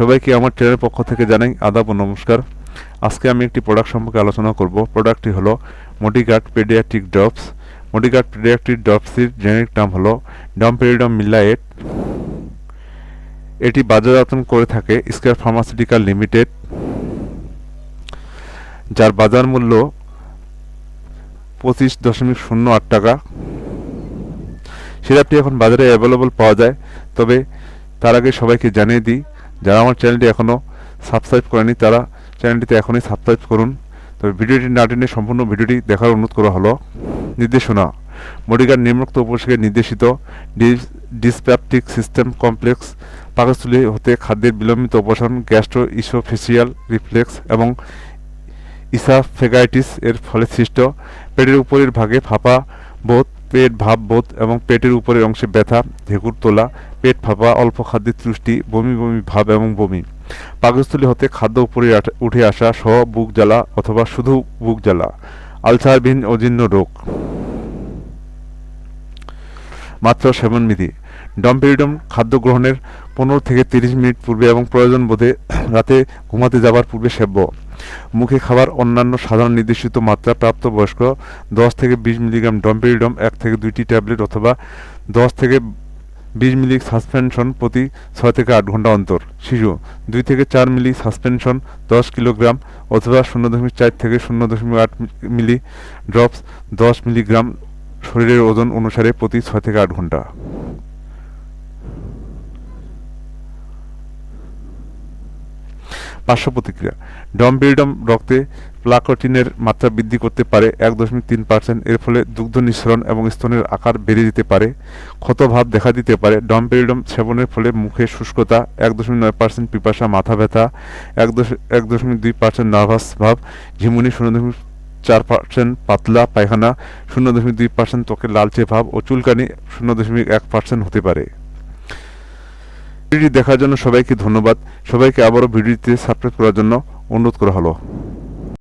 সবাইকে আমার চ্যানেলের পক্ষ থেকে জানাই আদাব ও নমস্কার। আজকে আমি একটি প্রোডাক্ট সম্পর্কে আলোচনা করব। প্রোডাক্টটি হলো Modigard pediatric drops Modigard pediatric ড্রপসের generic নাম হলো ডমপেরিডম মিলায়েট এটি বাজারজাতন করে থাকে স্কয়ার ফার্মাসিউটিক্যাল লিমিটেড যার বাজার মূল্য পঁচিশ দশমিক শূন্য আট টাকা। সিরাপটি এখন বাজারে অ্যাভেলেবল পাওয়া যায়, তবে তার আগে সবাইকে জানিয়ে দিই যারা আমার চ্যানেলটি এখনও সাবস্ক্রাইব করেনি, তারা চ্যানেলটিতে এখনই সাবস্ক্রাইব করুন। তবে ভিডিওটি না টেনে সম্পূর্ণ ভিডিওটি দেখার অনুরোধ করা হলো। নির্দেশনা মডিগার নিম্নোক্ত উপসর্গে নির্দেশিত ডিসপ্যাপটিক সিস্টেম কমপ্লেক্স পাকস্থলী হতে খাদ্যের বিলম্বিত অপসারণ গ্যাস্ট্রো ইসোফেসিয়াল রিফ্লেক্স এবং ইসাফেগাইটিস এর ফলে সৃষ্ট পেটের উপরের ভাগে ফাঁপা, বোধ পেট ভাব বোধ এবং পেটের উপরের অংশে ব্যথা, ঢেকুর তোলা, পেট ফাঁপা, অল্প খাদ্যের তৃষ্টি, বমি বমি ভাব এবং বমি। পাকস্থলী হতে খাদ্য উপরে উঠে আসা সহ বুক জ্বালা অথবা শুধু বুক জ্বালা। আলসারবিহীন অজীর্ণ রোগ। মাত্র সেবন বিধি। ডম্পেরিডম খাদ্য গ্রহণের পনেরো থেকে তিরিশ মিনিট পূর্বে এবং প্রয়োজন বোধে রাতে ঘুমাতে যাবার পূর্বে সেব্য। মুখে খাবার অন্যান্য সাধারণ নির্দেশিত মাত্রা প্রাপ্ত বয়স্ক দশ থেকে বিশ মিলিগ্রাম ডম্পেরিডম, এক থেকে দুইটি ট্যাবলেট অথবা দশ থেকে বিশ মিলি সাসপেনশন প্রতি ছয় থেকে আট ঘণ্টা অন্তর। শিশু, দুই থেকে চার মিলি সাসপেনশন, দশ কিলোগ্রাম অথবা শূন্য দশমিক চার থেকে শূন্য দশমিক আট মিলি ড্রপস দশ মিলিগ্রাম শরীরের ওজন অনুসারে প্রতি ছয় থেকে আট ঘণ্টা। পার্শ্ব প্রতিক্রিয়া ডমপিরিডম রক্তে প্লাকটিনের মাত্রা বৃদ্ধি করতে পারে এক দশমিক তিন পার্সেন্ট। এর ফলে দুগ্ধ নিঃসরণ এবং স্তনের আকার বেড়ে যেতে পারে। ক্ষতভাব দেখা দিতে পারে। ডমপেরিডম সেবনের ফলে মুখে শুষ্কতা, এক দশমিক নয় পার্সেন্ট পিপাসা, মাথা ব্যথা, এক দশ এক দশমিক দুই পার্সেন্ট নার্ভাস ভাব, ঝিমুনি শূন্য দশমিক চার পার্সেন্ট, পাতলা পায়খানা শূন্য দশমিক দুই পার্সেন্ট ত্বকের লালচে ভাব ও চুলকানি শূন্য দশমিক এক পার্সেন্ট হতে পারে। ভিডিওটি দেখার জন্য সবাইকে ধন্যবাদ। সবাইকে আবারও ভিডিওতে সাবস্ক্রাইব করার জন্য অনুরোধ করা হলো।